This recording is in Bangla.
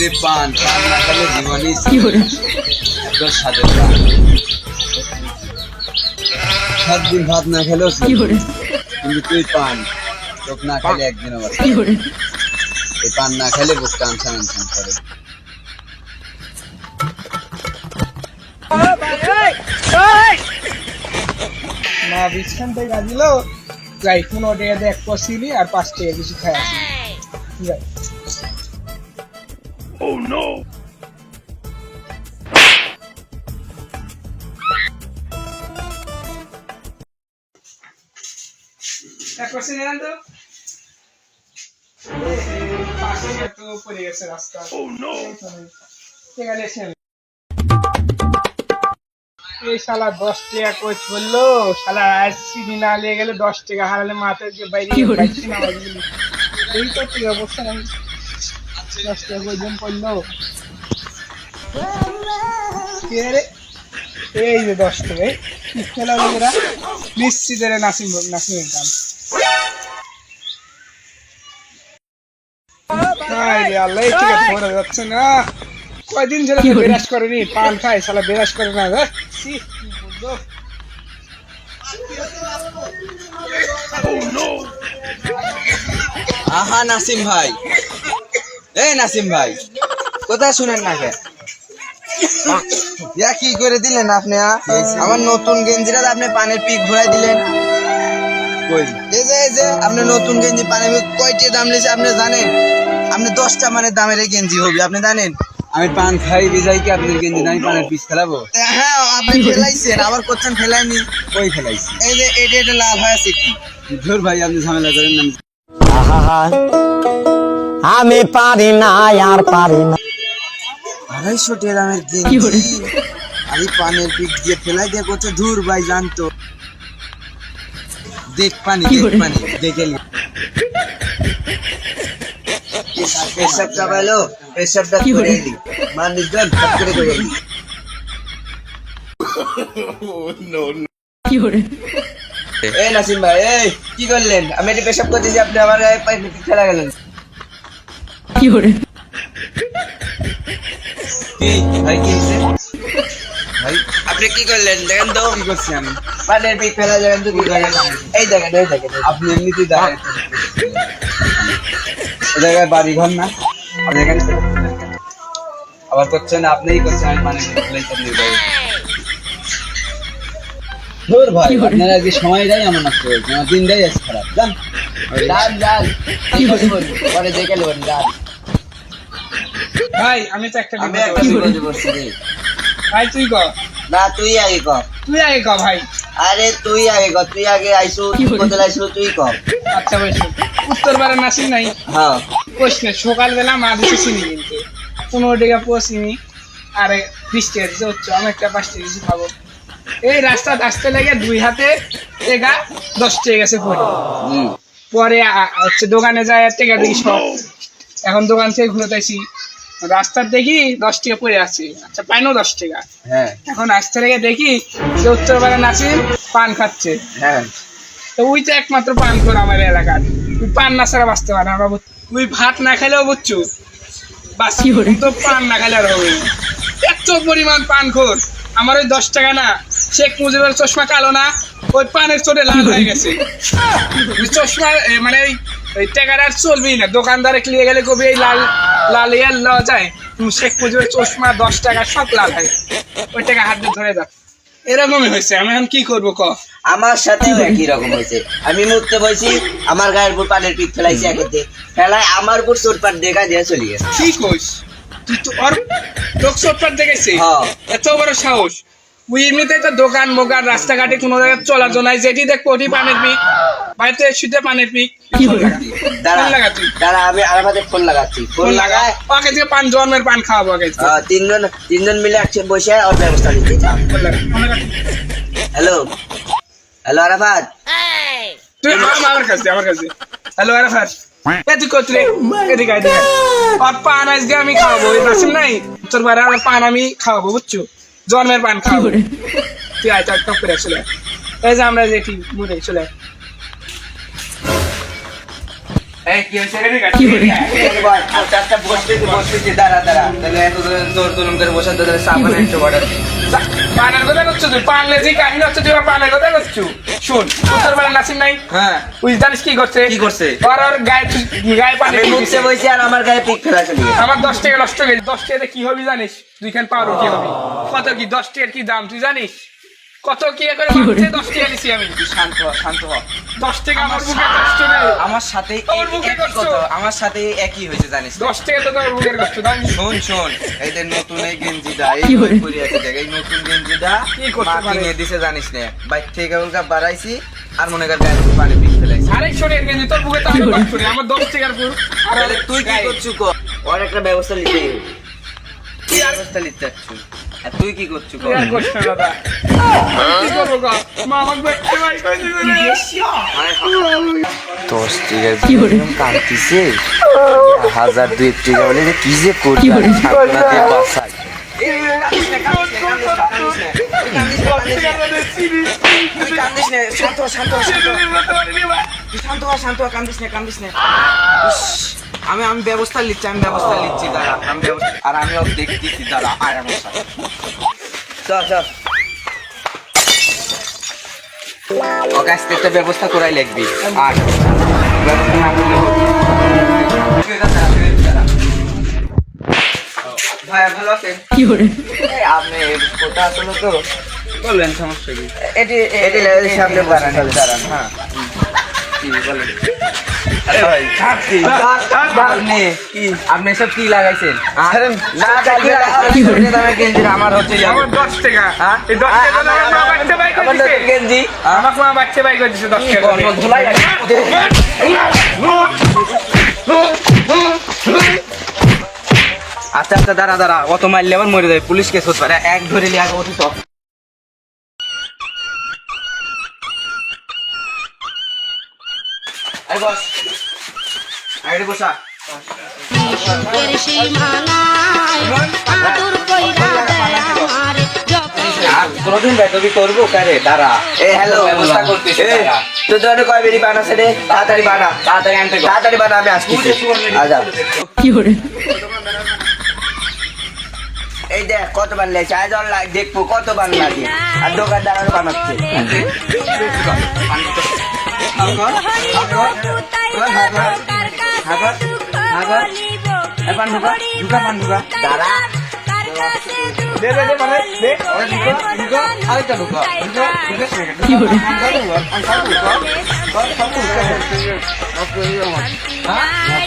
রে পান। পান না খেলে জীবনই একদম সাথে পান। সাত দিন ভাত না খেলেও কিন্তু তুই পান। চোখ না খেলে একদিন আবার এই পান না খেলে বুকটা আনসান আনসান করে। মা বিছখান থেকে দিল যাই পনেরো টাকা দিয়ে এক আর পাঁচ টাকা কিছু খাই আসি যাই। এক পশি নিলাম তো পাশে তো পড়ে গেছে রাস্তা ঠিক আছে এই শালা দশ টাকা কোচ বলল শালা আসছি না নিয়ে গেলে দশ টাকা হারালে মাথায় যে বাইরে করে? এই তো ঠিক অবস্থা? টাকা ওজন পড়ল? এই যে দশ টাকা এই কি খেলা লোকেরা নিশ্চিত নাসিম নাসিমের রে আল্লাহ ঠিক আছে যাচ্ছে না কয়দিন ছেলে? বিরাজ করেনি পান খায় শালা বিরাজ করে না? আহা নাসিম ভাই এই নাসিম ভাই কোথায় শুনেন না কে ইয়া কি করে দিলেন আপনি আমার নতুন গেঞ্জিটা আপনি পানের পিক ঘুরাই দিলেন। এই যে এই যে আপনি নতুন গেঞ্জি পানের পিক কয়টি দাম লিছে আপনি জানেন? আপনি দশটা মানে দামের এই গেঞ্জি হবে আপনি জানেন? আমি পান খাই বিজাই কি আপনার গেঞ্জি আমি পানের পিস খেলাবো? হ্যাঁ আপনি ফেলাইছেন আবার করছেন ফেলাইনি কই ফেলাইছি এই যে এটা এটা লাভ হয়েছে কি? ধর ভাই আপনি ঝামেলা করেন না। আহা আমি পারি না আর পারি না। আড়াইশো কি গেঞ্জি আমি পানের পিক দিয়ে ফেলাই দিয়ে করছে ধুর ভাই জানতো। দেখ পানি কি দেখ পানি দেখে নি। কি করে? করে দি মানুষ দেন করে করে? দি এই নাসিম ভাই এই কি করলেন? আমি এটি পেশাব করতেছি আপনি আমার পায়ে গেলেন।，কি ভাই কি ভাই আপনি কি করলেন? দেখেন তো কি করছি আমি। পানের পিক ফেলা যাবেন তো কি করলেন এই দেখেন এই দেখেন আপনি এমনিতেই দেখেন জায়গায় বাড়ি ঘর না? আপনি এখানে আবার করছেন আপনিই করছেন আমি যাই ধুর ভাই? আপনারা কি সময়টাই এমন নষ্ট হয়েছে আমার দিনটাই আছে খারাপ। জান ডাল ডাল কি করে? পরে দেখে নেবেন ডাল ভাই আমি তো একটা আমি একটা। কি বিপদে পড়ছি রে। ভাই তুই ক? না তুই আগে কর তুই আগে ক ভাই। আরে তুই আগে কর তুই আগে কি বলে? কোথায় আইসু তুই কর আচ্ছা ভাই উত্তর পাড়া নাসিম নাই। হ্যাঁ। কোশ না সকালবেলা মা দিছে চিনি কিনতে। পনেরো টাকা পুরো চিনি আর বিশ টাকা দিছে হচ্ছে আমি একটা পাঁচ টাকা কিছু খাব। এই রাস্তা আসতে লেগে দুই হাতে এগা দশ টাকা গেছে পরে। পরে হচ্ছে দোকানে যায় টাকা দেখি সব। এখন দোকান থেকে ঘুরতেছি রাস্তার দেখি দশ টাকা পড়ে আছে। আচ্ছা পাইনো দশ টাকা। হ্যাঁ। এখন আসতে লেগে দেখি যে উত্তরপাড়া নাসিম পান খাচ্ছে। হ্যাঁ। তো ওই তো একমাত্র পান কর আমার এলাকার তুই পান না ছাড়া বাঁচতে পারে না। বাবু তুই ভাত না খেলেও বুঝছ? বাস কি তো পান না খেলে আর হবে এত পরিমাণ পান খোর। আমার ওই দশ টাকা না শেখ মুজিবের চশমা কালো না ওই পানের চোটে লাল হয়ে গেছে। চশমা মানে ওই টাকার আর চলবেই না। দোকানদারে ক্লিয়ে গেলে কবি এই লাল লাল ইয়ার লওয়া যায়। তুমি শেখ মুজিবের চশমা দশ টাকা সব লাল হয়। ওই টাকা হাত ধরে দাও। এরকমই হয়েছে। আমি এখন কি করব ক? আমার সাথেও একই রকম হয়েছে। আমি মুততে বসি আমার গায়ের উপর পানের পিক ফেলাইছি একেতে ফেলায় আমার উপর চোট পাট দেখা দিয়ে চলে গেছে কি কইস? তুই তো ওর লোক সটপাট দেখেছি হ্যাঁ। এত বড় সাহস। ওই এমনিতে তো দোকান মোকান রাস্তাঘাটে কোনো জায়গায় চলার জন্য যেটি দেখব ওটি পানের পিক বাড়িতে শুতে পানের পিক। কি দাঁড়া ফোন দাঁড়া আমি আর আমাদের ফোন লাগাচ্ছি। ফোন ফোন লাগায়? ওকে থেকে পান জন্মের পান খাওয়াবো। আহ, তিনজন তিনজন মিলে একসাথে বসে ওর ব্যবস্থা নিতে চাও। ফোন লাগা, ফোন লাগা। হ্যালো? হ্যালো আরাফাত? তুই আমার কাছে আমার কাছে। হ্যালো আরাফাত? এ তুই? কত রে এদিকে এদিকে আর পান আজকে আমি খাওয়াবো ওই নাই। তোর বাইরে আমার পান আমি খাওয়াবো বুঝছ? জন্মের পান খাওয়া করে 人，তুই আয় টক করে চলে। এই যে আমরা যেটি মুড়ে চলে বসতেছি বসতেছি দাঁড়া দাঁড়া। তাহলে এত জোর জোর করে বসার তো তাহলে সাবান একটু অর্ডার পানের কথা করছ তুই পানলে যে কাহিনী হচ্ছে তুই পানের কথা করছ? শুন উত্তর বেলা নাসিম নাই? হ্যাঁ। তুই জানিস কি করছে? কি করছে? ওর ওর গায়ে গায়ে পানি মুখছে দিছে। আর আমার গায়ে পিক ফেলা চলে গেছে। আমার দশ টাকা নষ্ট গেছে দশ টাকাতে কি হবি জানিস? দুই খান পাউরুটি কি হবি। কত কি? দশ টাকার কি দাম তুই জানিস? কত কি করে কি করে? ভাবছে দশ টাকা নিছি আমি। শান্ত হ শান্ত হ। দশ টাকা আমার কষ্ট নেই আমার সাথে আমার একই কষ্ট। কথা আমার সাথে একই হয়েছে জানিস না? দশ টাকা তো তোর বুকের কষ্ট দাম শোন শোন এই যে নতুন এই গেঞ্জিটা এই পরে আছে দেখ এই নতুন গেঞ্জিটা কি করতে মা পারে? কিনে দিছে জানিস না বাইক থেকে বাড়াইছি আর মনে কর গায়ে একটু পানি পিক ফেলাইছি আরেক শোনের গেঞ্জি তোর বুকে তো? কষ্ট নেই আমার দশ টাকার পুর আর তাহলে তুই কি গায়ে। করছু কর ওর একটা ব্যবস্থা নিতে কি ব্যবস্থা নিতে চাচ্ছু আর তুই কি করছু করব রে? দশ টাকা কি হাজার দুই টাকা বলে যে কি যে কি হলো? সান্ত্বনা দিয়ে বাসায় তুই শান্ত শান্ত শান্ত শান্ত কান্দিস কান্দিস আমি আমি ব্যবস্থা নিচ্ছি আমি ব্যবস্থা নিচ্ছি দাঁড়া আমি আর আমিও দেখতেছি দাঁড়া আয় আমার একটা ব্যবস্থা করাই লাগবি আর ভাই ভালো আছেন? কি hore আপনি কোথা আসলো তো বলবেন সমস্যা কি? এটি এটি সামনে দাঁড়ান দাঁড়ান। হ্যাঁ। কি বলেন। আরে ভাই আপনি সব কি লাগাইছেন না গেঞ্জি আমার হচ্ছে আমার দশ টাকা। হ্যাঁ? গেঞ্জি আমার মা বাচ্চা বাই করে দিছে। দশ টাকা আচ্ছা আচ্ছা দাঁড়া দাঁড়া অত মারলে আবার মরে যাবে পুলিশ কেস হতে পারে। এক ধরে নিয়ে আগে ওঠি তো এই বস আইডি বসা। সুখের সীমানায় আদর কইরা দেয় আমারে যখন আর কোনদিন বেতবি করব কারে? দাঁড়া। এ হ্যালো ব্যবস্থা করতেছি তো তোর কয় বেরি বানাছে রে? তাড়াতাড়ি বানা তাড়াতাড়ি আনতে তাড়াতাড়ি বানা আমি আসছি আজা কি hore এই দেখ কত বান লেছে আজ দেখব কত বান লাগে আর দোকানদার আরও বানাচ্ছে দাঁড়া মানে কি হ্যাঁ